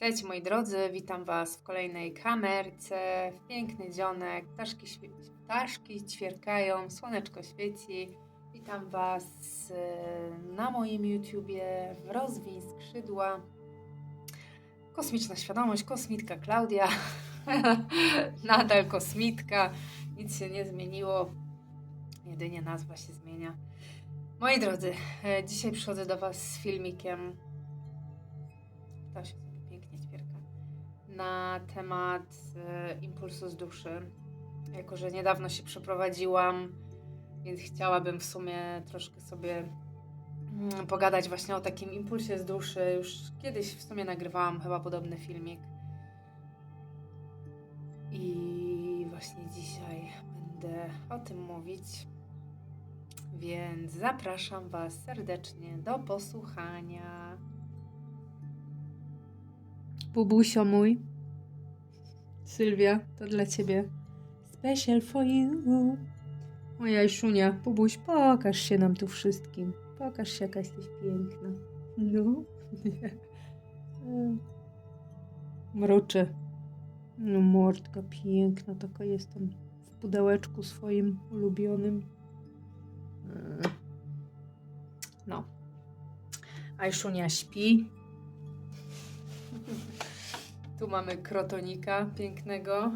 Witajcie moi drodzy, witam Was w kolejnej kamerce, w piękny dzionek, ptaszki, ptaszki ćwierkają, słoneczko świeci. Witam Was e, na moim YouTubie w Rozwin Skrzydła. Kosmiczna świadomość, kosmitka Klaudia, nadal kosmitka, nic się nie zmieniło, jedynie nazwa się zmienia. Moi drodzy, e, dzisiaj przychodzę do Was z filmikiem to się. Na temat e, impulsu z duszy. Jako, że niedawno się przeprowadziłam, więc chciałabym w sumie troszkę sobie mm, pogadać właśnie o takim impulsie z duszy. Już kiedyś w sumie nagrywałam chyba podobny filmik. I właśnie dzisiaj będę o tym mówić. Więc zapraszam Was serdecznie do posłuchania. Bubusio mój. Sylwia, to dla ciebie. Special for you. Moja Iszunia, Bubuś, pokaż się nam tu wszystkim. Pokaż się, jaka jesteś piękna. No. Mruczy. No mordka piękna, taka jestem w pudełeczku swoim ulubionym. Mm. No. A Iszunia śpi. Tu mamy krotonika pięknego.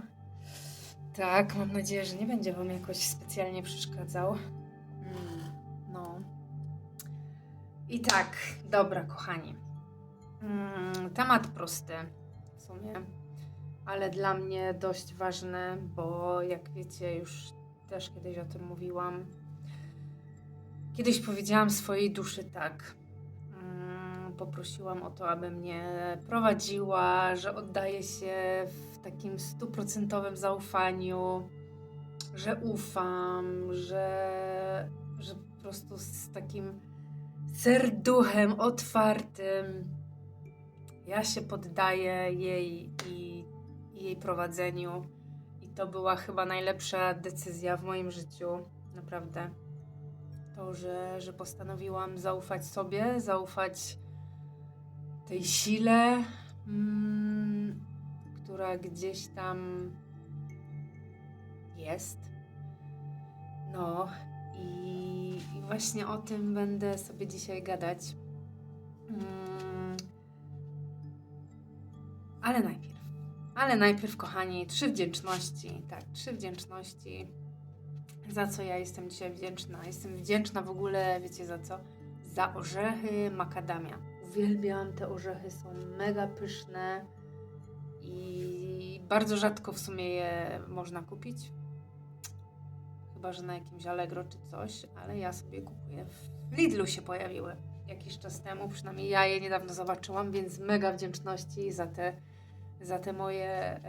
Tak, mam nadzieję, że nie będzie Wam jakoś specjalnie przeszkadzał. Mm, no. I tak, dobra, kochani. Mm, temat prosty w sumie, ale dla mnie dość ważny, bo jak wiecie, już też kiedyś o tym mówiłam. Kiedyś powiedziałam swojej duszy tak poprosiłam o to, aby mnie prowadziła, że oddaję się w takim stuprocentowym zaufaniu, że ufam, że, że po prostu z takim serduchem otwartym ja się poddaję jej i, i jej prowadzeniu. I to była chyba najlepsza decyzja w moim życiu, naprawdę. To, że, że postanowiłam zaufać sobie, zaufać tej sile, mm, która gdzieś tam jest. No i, i właśnie o tym będę sobie dzisiaj gadać. Mm, ale najpierw, ale najpierw, kochani, trzy wdzięczności. Tak, trzy wdzięczności. Za co ja jestem dzisiaj wdzięczna? Jestem wdzięczna w ogóle, wiecie za co? Za orzechy makadamia uwielbiam. Te orzechy są mega pyszne i bardzo rzadko w sumie je można kupić. Chyba, że na jakimś Allegro czy coś, ale ja sobie kupuję. W Lidlu się pojawiły jakiś czas temu, przynajmniej ja je niedawno zobaczyłam, więc mega wdzięczności za te, za te moje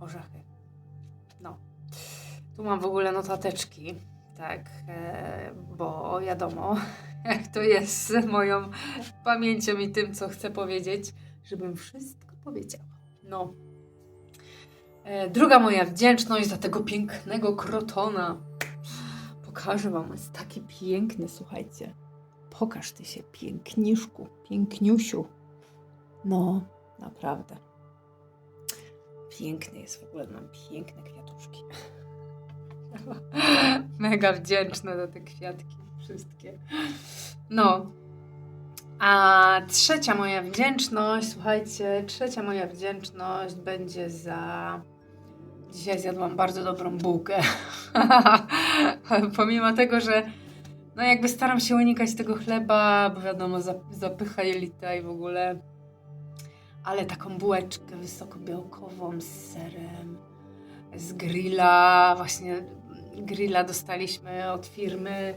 orzechy. No. Tu mam w ogóle notateczki, tak, e, bo wiadomo, to jest z moją pamięcią i tym, co chcę powiedzieć, żebym wszystko powiedziała. No. E, druga moja wdzięczność za tego pięknego krotona. Pokażę wam, jest taki piękny, słuchajcie. Pokaż ty się, piękniszku, piękniusiu. No, naprawdę. Piękny jest w ogóle, mam piękne kwiatuszki. Mega wdzięczna za te kwiatki, wszystkie. No. A trzecia moja wdzięczność, słuchajcie, trzecia moja wdzięczność będzie za. Dzisiaj zjadłam bardzo dobrą bułkę. Pomimo tego, że no jakby staram się unikać tego chleba, bo wiadomo, zap- zapycha jelita i w ogóle. Ale taką bułeczkę wysokobiałkową z serem, z grilla, właśnie grilla dostaliśmy od firmy.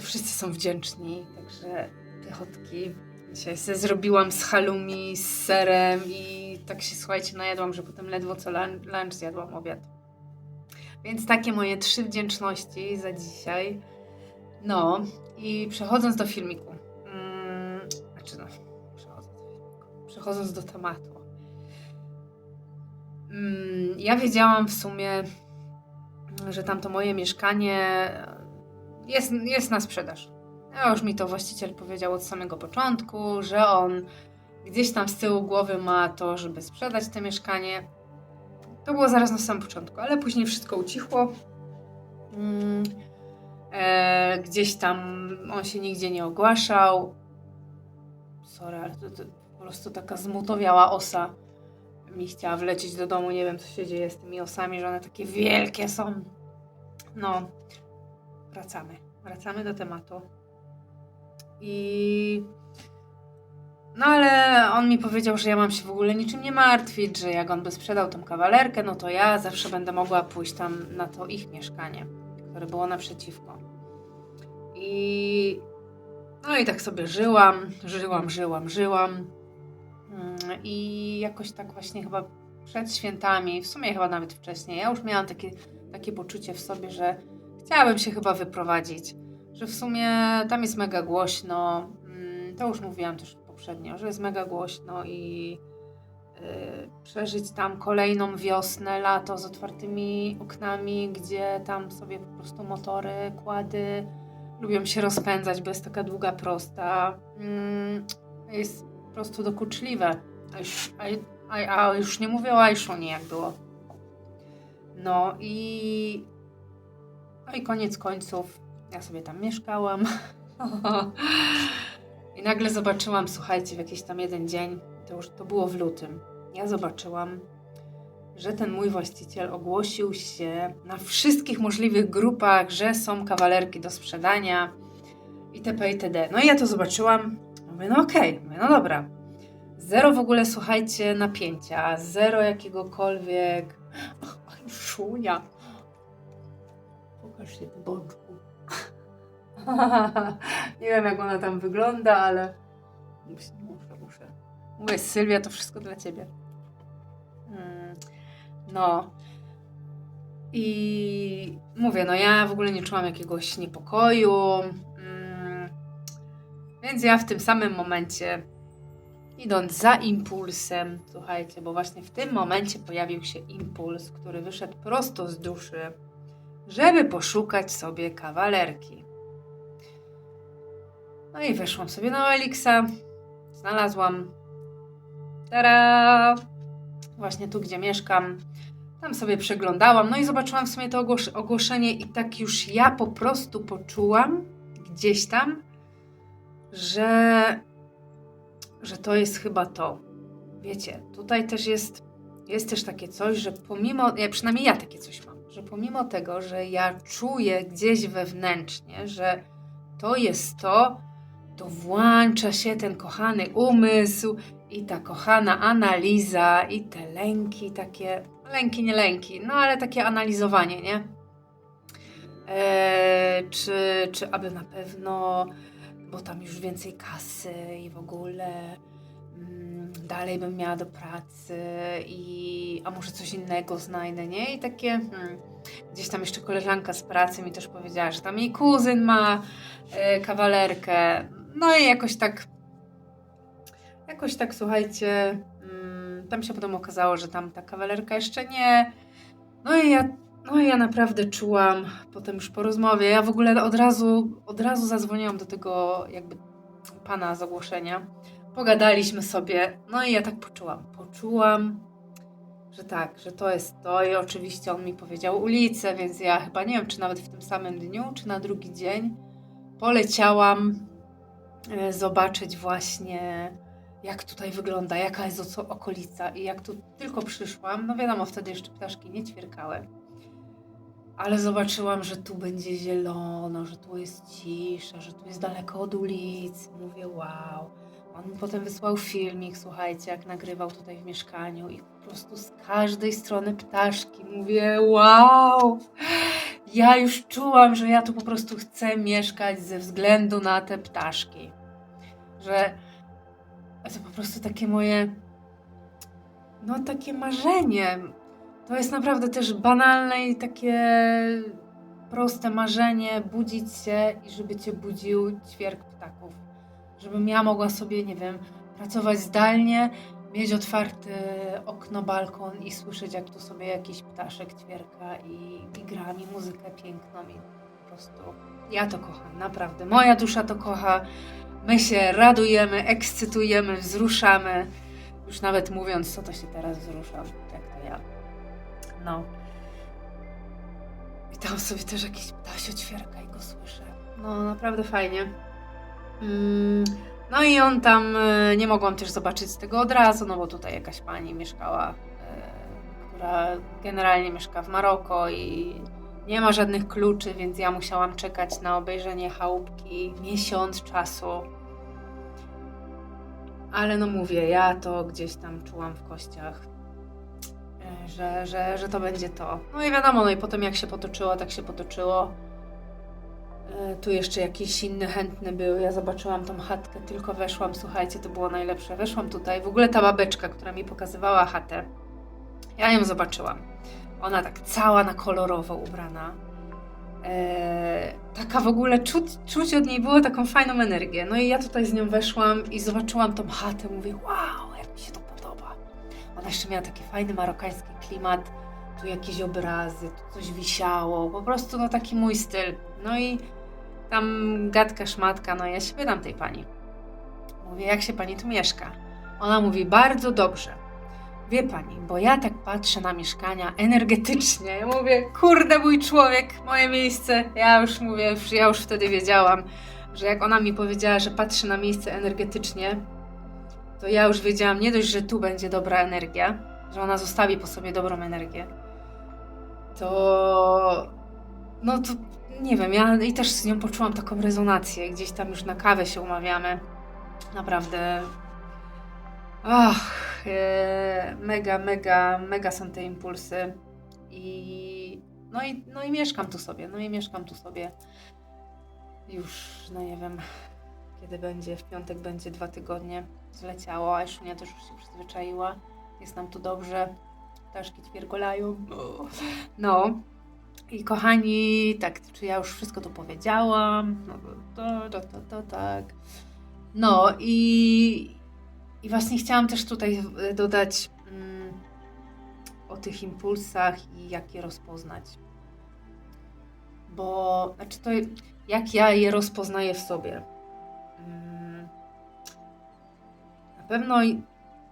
Wszyscy są wdzięczni, także pychotki. Dzisiaj sobie zrobiłam z halloumi, z serem i tak się, słuchajcie, najadłam, że potem ledwo co lunch, zjadłam obiad. Więc takie moje trzy wdzięczności za dzisiaj. No i przechodząc do filmiku. Mm, znaczy no, przechodząc do filmiku. Przechodząc do tematu. Mm, ja wiedziałam w sumie, że tamto moje mieszkanie jest, jest na sprzedaż. A już mi to właściciel powiedział od samego początku, że on gdzieś tam z tyłu głowy ma to, żeby sprzedać to mieszkanie. To było zaraz na samym początku, ale później wszystko ucichło. Mm, e, gdzieś tam on się nigdzie nie ogłaszał. Sorry, ale to, to po prostu taka zmutowiała osa mi chciała wlecieć do domu. Nie wiem, co się dzieje z tymi osami, że one takie wielkie są. No, wracamy. Wracamy do tematu. I. No ale on mi powiedział, że ja mam się w ogóle niczym nie martwić, że jak on by sprzedał tą kawalerkę, no to ja zawsze będę mogła pójść tam na to ich mieszkanie, które było naprzeciwko. I. No i tak sobie żyłam, żyłam, żyłam, żyłam. Mm, I jakoś tak właśnie chyba przed świętami, w sumie chyba nawet wcześniej, ja już miałam takie, takie poczucie w sobie, że chciałabym się chyba wyprowadzić. Że w sumie tam jest mega głośno. Mm, To już mówiłam też poprzednio, że jest mega głośno i yy, przeżyć tam kolejną wiosnę, lato z otwartymi oknami, gdzie tam sobie po prostu motory, kłady lubią się rozpędzać, bo jest taka długa, prosta. Mm, Jest po prostu dokuczliwe. A już, a, a, już nie mówię o Aiszonie, jak było. No i no i koniec końców, ja sobie tam mieszkałam. I nagle zobaczyłam, słuchajcie, w jakiś tam jeden dzień, to już to było w lutym, ja zobaczyłam, że ten mój właściciel ogłosił się na wszystkich możliwych grupach, że są kawalerki do sprzedania itp. itd. No i ja to zobaczyłam, mówię, no okej, mówię, no dobra. Zero w ogóle, słuchajcie, napięcia, zero jakiegokolwiek... Ach, szuja. Pokaż się boczku. Nie wiem, jak ona tam wygląda, ale muszę, muszę, muszę. Mówię, Sylwia, to wszystko dla ciebie. Mm, No. I mówię, no ja w ogóle nie czułam jakiegoś niepokoju. Mm, Więc ja w tym samym momencie, idąc za impulsem, słuchajcie, bo właśnie w tym momencie pojawił się impuls, który wyszedł prosto z duszy, żeby poszukać sobie kawalerki. No i weszłam sobie na Elixa, znalazłam. Tara! Właśnie tu, gdzie mieszkam. Tam sobie przeglądałam, no i zobaczyłam w sumie to ogłos- ogłoszenie, i tak już ja po prostu poczułam gdzieś tam, że, że to jest chyba to. Wiecie, tutaj też jest, jest też takie coś, że pomimo, ja, przynajmniej ja takie coś mam, że pomimo tego, że ja czuję gdzieś wewnętrznie, że to jest to, to włącza się ten kochany umysł i ta kochana analiza i te lęki takie, lęki, nie lęki, no ale takie analizowanie, nie? Eee, czy, czy aby na pewno, bo tam już więcej kasy i w ogóle dalej bym miała do pracy i a może coś innego znajdę, nie? I takie hmm, gdzieś tam jeszcze koleżanka z pracy mi też powiedziała, że tam jej kuzyn ma e, kawalerkę. No i jakoś tak jakoś tak, słuchajcie, mm, tam się potem okazało, że tam ta kawalerka jeszcze nie. No i ja, no ja naprawdę czułam, potem już po rozmowie, ja w ogóle od razu, od razu zadzwoniłam do tego jakby pana z ogłoszenia. Pogadaliśmy sobie, no i ja tak poczułam. Poczułam, że tak, że to jest to i oczywiście on mi powiedział ulicę, więc ja chyba nie wiem, czy nawet w tym samym dniu, czy na drugi dzień poleciałam e, zobaczyć właśnie jak tutaj wygląda, jaka jest okolica i jak tu tylko przyszłam, no wiadomo, wtedy jeszcze ptaszki nie ćwierkały, ale zobaczyłam, że tu będzie zielono, że tu jest cisza, że tu jest daleko od ulic. Mówię, wow. On potem wysłał filmik, słuchajcie, jak nagrywał tutaj w mieszkaniu i po prostu z każdej strony ptaszki. Mówię, wow. Ja już czułam, że ja tu po prostu chcę mieszkać ze względu na te ptaszki. Że to po prostu takie moje, no takie marzenie. To jest naprawdę też banalne i takie proste marzenie, budzić się i żeby cię budził ćwierk ptaków. Żebym ja mogła sobie, nie wiem, pracować zdalnie, mieć otwarte okno, balkon i słyszeć, jak tu sobie jakiś ptaszek ćwierka i, i gra mi muzykę piękną i po prostu Ja to kocham, naprawdę. Moja dusza to kocha. My się radujemy, ekscytujemy, wzruszamy. Już nawet mówiąc, co to się teraz wzruszam, jak to ja. No. I tam sobie też jakiś ptasio ćwierka i go słyszę. No, naprawdę fajnie. Mm, no i on tam, e, nie mogłam też zobaczyć tego od razu, no bo tutaj jakaś pani mieszkała, e, która generalnie mieszka w Maroko i nie ma żadnych kluczy, więc ja musiałam czekać na obejrzenie chałupki miesiąc czasu. Ale no mówię, ja to gdzieś tam czułam w kościach, e, że, że, że to będzie to. No i wiadomo, no i potem jak się potoczyło, tak się potoczyło. E, Tu jeszcze jakiś inny chętny był. Ja zobaczyłam tą chatkę, tylko weszłam. Słuchajcie, to było najlepsze. Weszłam tutaj. W ogóle ta babeczka, która mi pokazywała chatę, ja ją zobaczyłam. Ona tak cała na kolorowo ubrana. E, taka w ogóle czuć, czuć od niej było taką fajną energię. No i ja tutaj z nią weszłam i zobaczyłam tą chatę. Mówię, wow, jak mi się to podoba. Ona jeszcze miała taki fajny marokański klimat. Tu jakieś obrazy, tu coś wisiało. Po prostu no taki mój styl. No i tam gadka, szmatka, no ja się pytam tej pani. Mówię, jak się pani tu mieszka? Ona mówi, bardzo dobrze. Wie pani, bo ja tak patrzę na mieszkania energetycznie. Ja mówię, kurde, mój człowiek, moje miejsce. Ja już mówię, ja już wtedy wiedziałam, że jak ona mi powiedziała, że patrzy na miejsce energetycznie, to ja już wiedziałam nie dość, że tu będzie dobra energia, że ona zostawi po sobie dobrą energię, to no to nie wiem, ja i też z nią poczułam taką rezonację. Gdzieś tam już na kawę się umawiamy. Naprawdę. Ach, e, mega, mega, mega są te impulsy. I no, i no i mieszkam tu sobie. No i mieszkam tu sobie. Już, no nie wiem, kiedy będzie. W piątek będzie dwa tygodnie. Zleciało, a już nie też już się przyzwyczaiła. Jest nam tu dobrze. Ptaszki ćwiergolają. No. I kochani, tak, czy ja już wszystko to powiedziałam? No to, to, to, to, tak. No i, i właśnie chciałam też tutaj e, dodać mm, o tych impulsach i jak je rozpoznać. Bo, znaczy to, jak ja je rozpoznaję w sobie. Mm, na pewno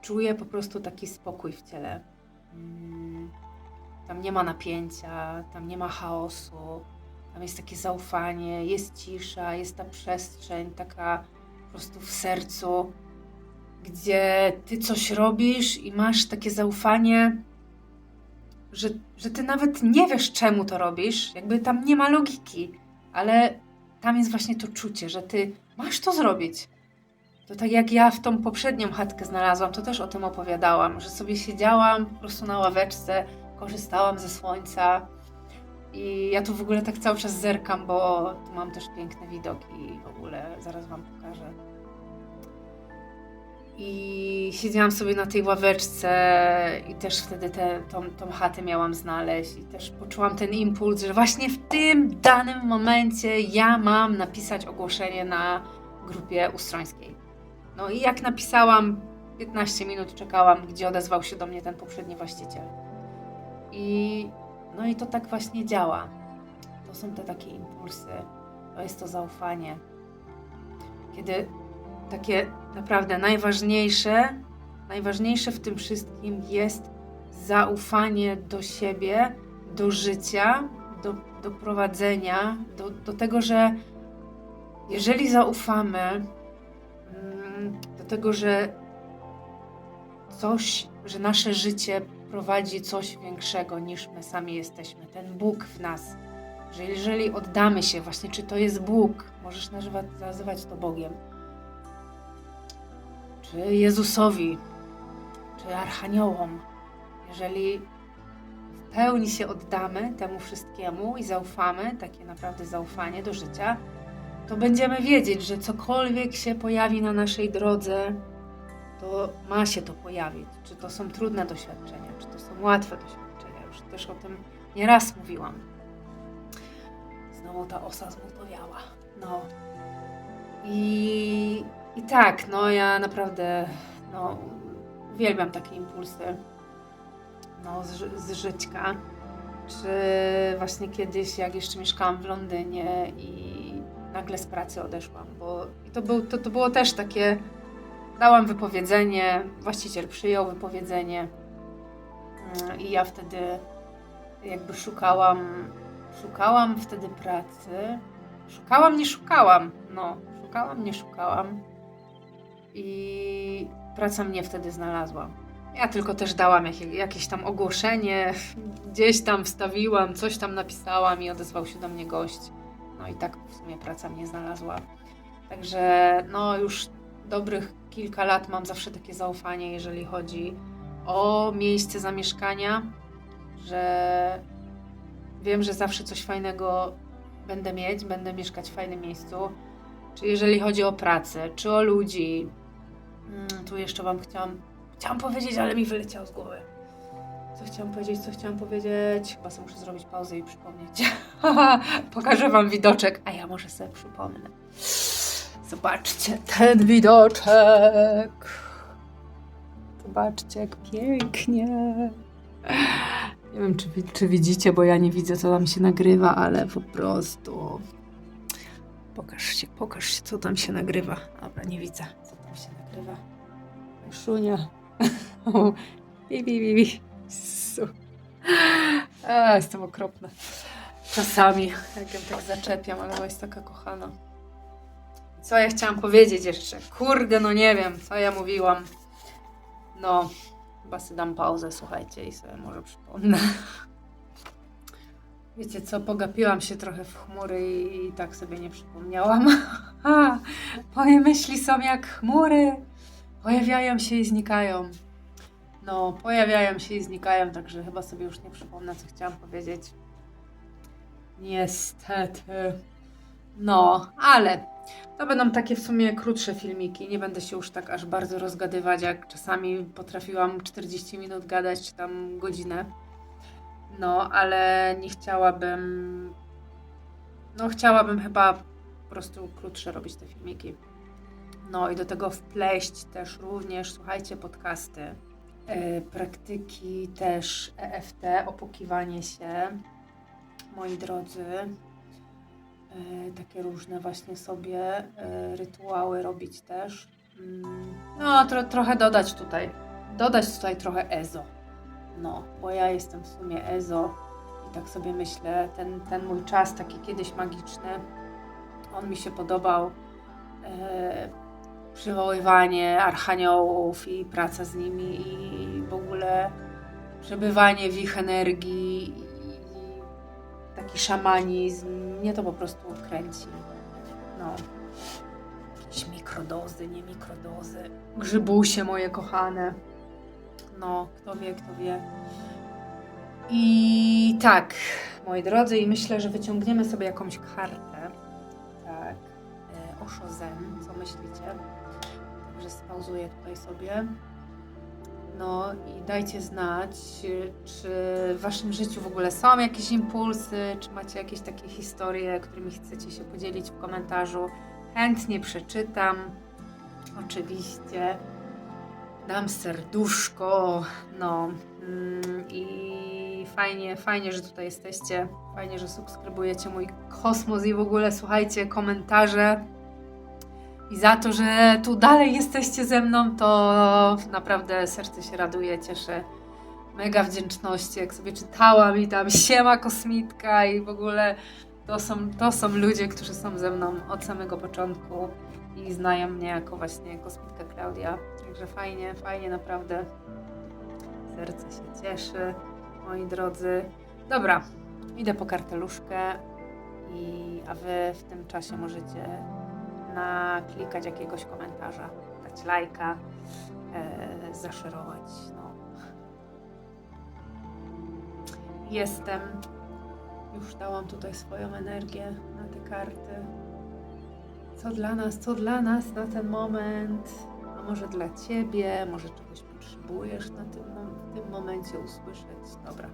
czuję po prostu taki spokój w ciele. Mm, tam nie ma napięcia, tam nie ma chaosu, tam jest takie zaufanie, jest cisza, jest ta przestrzeń taka po prostu w sercu, gdzie ty coś robisz i masz takie zaufanie, że, że ty nawet nie wiesz, czemu to robisz, jakby tam nie ma logiki, ale tam jest właśnie to czucie, że ty masz to zrobić. To tak jak ja w tą poprzednią chatkę znalazłam, to też o tym opowiadałam, że sobie siedziałam po prostu na ławeczce, korzystałam ze słońca i ja tu w ogóle tak cały czas zerkam, bo tu mam też piękne widoki i w ogóle zaraz Wam pokażę. I siedziałam sobie na tej ławeczce i też wtedy tę tą, tą chatę miałam znaleźć i też poczułam ten impuls, że właśnie w tym danym momencie ja mam napisać ogłoszenie na grupie ustrońskiej. No i jak napisałam, 15 minut czekałam, gdzie odezwał się do mnie ten poprzedni właściciel. I no i to tak właśnie działa. To są te takie impulsy, to jest to zaufanie. Kiedy takie naprawdę najważniejsze, najważniejsze w tym wszystkim jest zaufanie do siebie, do życia, do, do prowadzenia, do, do tego, że jeżeli zaufamy mm, do tego, że coś, że nasze życie prowadzi coś większego niż my sami jesteśmy, ten Bóg w nas. Że jeżeli oddamy się, właśnie czy to jest Bóg, możesz nazywać, nazywać to Bogiem, czy Jezusowi, czy Archaniołom, jeżeli w pełni się oddamy temu wszystkiemu i zaufamy, takie naprawdę zaufanie do życia, to będziemy wiedzieć, że cokolwiek się pojawi na naszej drodze, to ma się to pojawić. Czy to są trudne doświadczenia, czy to są łatwe doświadczenia. Już też o tym nieraz mówiłam. Znowu ta osa zmutowiała. No. I, I tak, no ja naprawdę no, uwielbiam takie impulsy no, z, z żyćka. czy właśnie kiedyś, jak jeszcze mieszkałam w Londynie i nagle z pracy odeszłam, bo to, był, to, to było też takie, dałam wypowiedzenie, właściciel przyjął wypowiedzenie mm, i ja wtedy jakby szukałam, szukałam wtedy pracy, szukałam, nie szukałam, no, szukałam, nie szukałam i praca mnie wtedy znalazła. Ja tylko też dałam jakie, jakieś tam ogłoszenie, gdzieś tam wstawiłam, coś tam napisałam i odezwał się do mnie gość. No i tak w sumie praca mnie znalazła. Także no już dobrych kilka lat mam zawsze takie zaufanie, jeżeli chodzi o miejsce zamieszkania, że wiem, że zawsze coś fajnego będę mieć, będę mieszkać w fajnym miejscu. Czy jeżeli chodzi o pracę, czy o ludzi. Mm, Tu jeszcze Wam chciałam, chciałam powiedzieć, ale mi wyleciało z głowy. Co chciałam powiedzieć, co chciałam powiedzieć? Chyba sobie muszę zrobić pauzę i przypomnieć. Pokażę Wam widoczek, a ja może sobie przypomnę. Zobaczcie ten widoczek. Zobaczcie, jak pięknie. Nie wiem, czy, czy widzicie, bo ja nie widzę, co tam się nagrywa, ale po prostu. Pokaż się, pokaż się, co tam się nagrywa. Dobra, nie widzę, co tam się nagrywa. Szunia. Bi, bi, bi, jestem okropna. Czasami, jak ją tak zaczepiam, ale ona jest taka kochana. Co ja chciałam powiedzieć jeszcze? Kurde, no nie wiem, co ja mówiłam. No, chyba sobie dam pauzę, słuchajcie, i sobie może przypomnę. Wiecie co, pogapiłam się trochę w chmury i, i tak sobie nie przypomniałam. Ha, moje myśli są jak chmury. Pojawiają się i znikają. No, pojawiają się i znikają, także chyba sobie już nie przypomnę, co chciałam powiedzieć. Niestety. No, ale to będą takie w sumie krótsze filmiki. Nie będę się już tak aż bardzo rozgadywać, jak czasami potrafiłam 40 minut gadać, czy tam godzinę. No, ale nie chciałabym. No, chciałabym chyba po prostu krótsze robić te filmiki. No i do tego wpleść też również, słuchajcie, podcasty, e, praktyki też EFT, opłukiwanie się, moi drodzy. E, takie różne właśnie sobie e, rytuały robić też. Mm, No, tro, trochę dodać tutaj. Dodać tutaj trochę ezo. No, bo ja jestem w sumie ezo i tak sobie myślę, ten, ten mój czas taki kiedyś magiczny, on mi się podobał. E, przywoływanie archaniołów i praca z nimi i w ogóle przebywanie w ich energii taki szamanizm. Mnie to po prostu kręci. No. Jakieś mikrodozy, nie mikrodozy. Grzybusie moje kochane. No, kto wie, kto wie. I tak, moi drodzy, i myślę, że wyciągniemy sobie jakąś kartę. Tak. E, Osho Zen, co myślicie? Także spauzuję tutaj sobie. No i dajcie znać, czy w waszym życiu w ogóle są jakieś impulsy, czy macie jakieś takie historie, którymi chcecie się podzielić w komentarzu. Chętnie przeczytam. Oczywiście. Dam serduszko. No mm, i fajnie, fajnie, że tutaj jesteście. Fajnie, że subskrybujecie mój kosmos i w ogóle słuchajcie komentarze. I za to, że tu dalej jesteście ze mną, to naprawdę serce się raduje, cieszę. Mega wdzięczności, jak sobie czytałam i tam siema kosmitka i w ogóle to są, to są ludzie, którzy są ze mną od samego początku i znają mnie jako właśnie kosmitka Klaudia. Także fajnie, fajnie naprawdę. Serce się cieszy, moi drodzy. Dobra, idę po karteluszkę i a wy w tym czasie możecie naklikać jakiegoś komentarza, dać lajka, e, zaszerować. No. Jestem. Już dałam tutaj swoją energię na te karty. Co dla nas, co dla nas na ten moment? A może dla ciebie, może czegoś potrzebujesz na tym, w tym momencie usłyszeć. Dobra,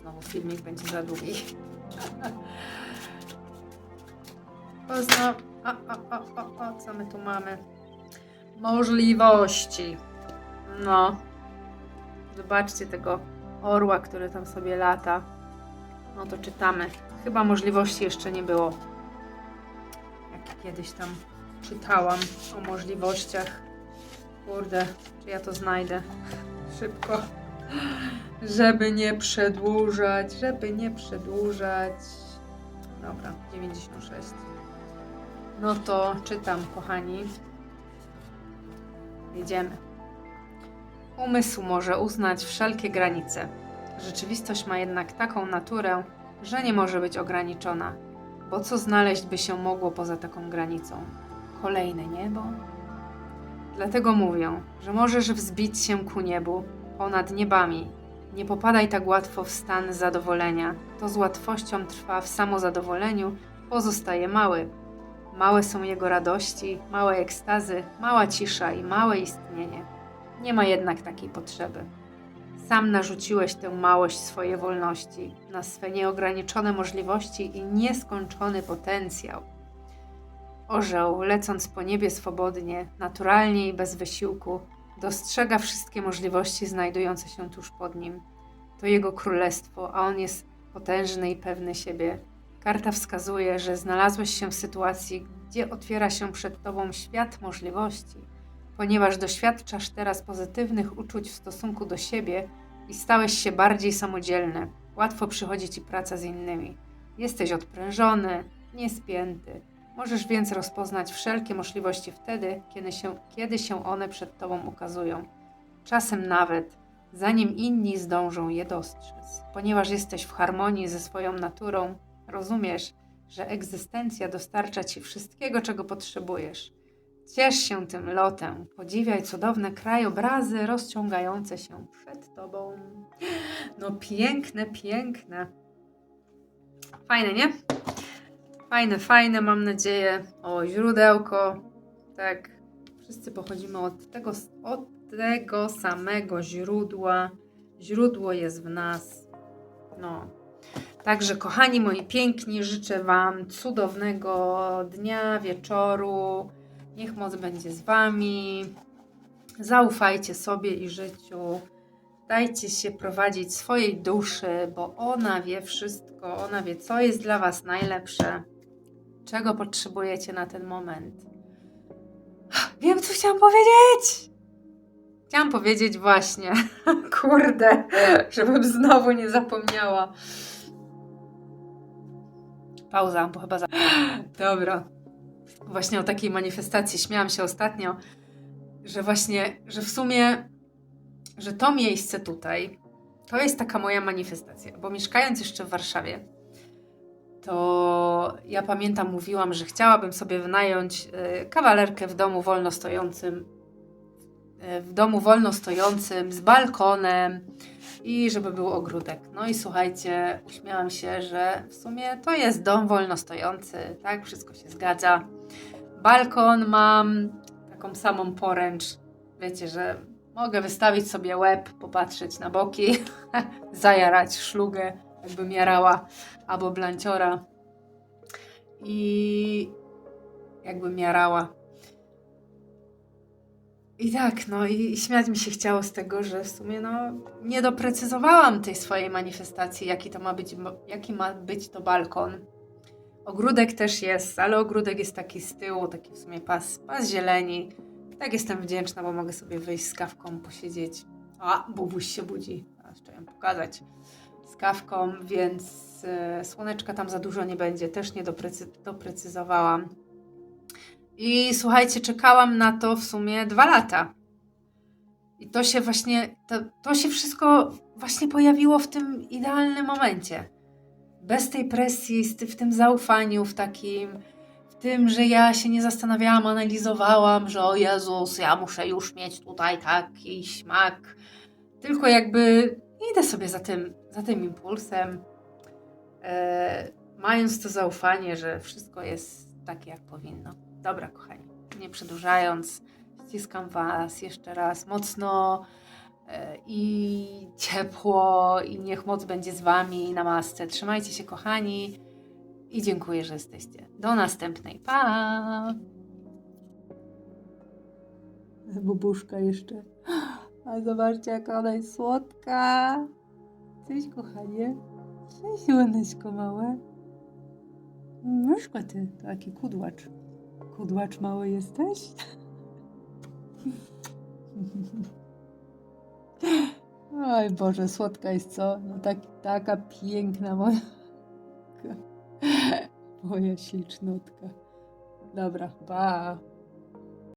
znowu filmik będzie za długi. Pozna... O, o, o, o, co my tu mamy? Możliwości. No. Zobaczcie tego orła, który tam sobie lata. No to czytamy. Chyba możliwości jeszcze nie było. Jak kiedyś tam czytałam o możliwościach. Kurde, czy ja to znajdę? Szybko. Żeby nie przedłużać, żeby nie przedłużać. Dobra, 96. No to czytam, kochani. Jedziemy. Umysł może uznać wszelkie granice. Rzeczywistość ma jednak taką naturę, że nie może być ograniczona. Bo co znaleźć by się mogło poza taką granicą? Kolejne niebo? Dlatego mówią, że możesz wzbić się ku niebu, ponad niebami. Nie popadaj tak łatwo w stan zadowolenia. To z łatwością trwa w samozadowoleniu, pozostaje mały. Małe są jego radości, małe ekstazy, mała cisza i małe istnienie. Nie ma jednak takiej potrzeby. Sam narzuciłeś tę małość swojej wolności, na swe nieograniczone możliwości i nieskończony potencjał. Orzeł, lecąc po niebie swobodnie, naturalnie i bez wysiłku, dostrzega wszystkie możliwości znajdujące się tuż pod nim. To jego królestwo, a on jest potężny i pewny siebie. Karta wskazuje, że znalazłeś się w sytuacji, gdzie otwiera się przed tobą świat możliwości. Ponieważ doświadczasz teraz pozytywnych uczuć w stosunku do siebie i stałeś się bardziej samodzielny, łatwo przychodzi ci praca z innymi. Jesteś odprężony, niespięty. Możesz więc rozpoznać wszelkie możliwości wtedy, kiedy się, kiedy się one przed tobą ukazują. Czasem nawet, zanim inni zdążą je dostrzec. Ponieważ jesteś w harmonii ze swoją naturą, rozumiesz, że egzystencja dostarcza ci wszystkiego, czego potrzebujesz. Ciesz się tym lotem, podziwiaj cudowne krajobrazy rozciągające się przed tobą. No piękne, piękne. Fajne, nie? Fajne, fajne, mam nadzieję. O, źródełko. Tak, wszyscy pochodzimy od tego, od tego samego źródła. Źródło jest w nas. No. Także, kochani moi piękni, życzę Wam cudownego dnia, wieczoru. Niech moc będzie z Wami. Zaufajcie sobie i życiu. Dajcie się prowadzić swojej duszy, bo ona wie wszystko. Ona wie, co jest dla Was najlepsze, czego potrzebujecie na ten moment. Wiem, co chciałam powiedzieć! Chciałam powiedzieć właśnie, kurde, żebym znowu nie zapomniała. Pauza, bo chyba za... Dobra. Właśnie o takiej manifestacji śmiałam się ostatnio, że właśnie, że w sumie, że to miejsce tutaj, to jest taka moja manifestacja, bo mieszkając jeszcze w Warszawie, to ja pamiętam, mówiłam, że chciałabym sobie wynająć y, kawalerkę w domu wolno stojącym, w domu wolno stojącym, z balkonem i żeby był ogródek. No i słuchajcie, uśmiałam się, że w sumie to jest dom wolno stojący, tak? Wszystko się zgadza. Balkon mam, taką samą poręcz. Wiecie, że mogę wystawić sobie łeb, popatrzeć na boki, zajarać szlugę, jakbym jarała, albo blanciora. I jakbym jarała. I tak, no i, śmiać mi się chciało z tego, że w sumie no, nie doprecyzowałam tej swojej manifestacji, jaki to ma być, jaki ma być to balkon. Ogródek też jest, ale ogródek jest taki z tyłu, taki w sumie pas, pas zieleni. Tak jestem wdzięczna, bo mogę sobie wyjść z kawką, posiedzieć. A, bubuś się budzi, jeszcze ją pokazać. Z kawką, więc e, słoneczka tam za dużo nie będzie, też nie doprecy doprecyzowałam. I słuchajcie, czekałam na to w sumie dwa lata. I to się właśnie, to, to się wszystko właśnie pojawiło w tym idealnym momencie. Bez tej presji, w tym zaufaniu, w takim, w tym, że ja się nie zastanawiałam, analizowałam, że o Jezus, ja muszę już mieć tutaj taki śmak. Tylko jakby idę sobie za tym, za tym impulsem, e, mając to zaufanie, że wszystko jest takie, jak powinno. Dobra, kochani, nie przedłużając, ściskam Was jeszcze raz mocno e, i ciepło, i niech moc będzie z Wami na masce. Trzymajcie się, kochani, i dziękuję, że jesteście. Do następnej. Pa! Bubuszka jeszcze. A zobaczcie, jaka ona jest słodka. Cześć, kochanie. Cześć, Łoneczko małe. Myszko ty, taki kudłacz. Kudłacz mały jesteś? Oj Boże, słodka jest co? No tak, taka piękna moja... Moja ślicznutka. Dobra, pa.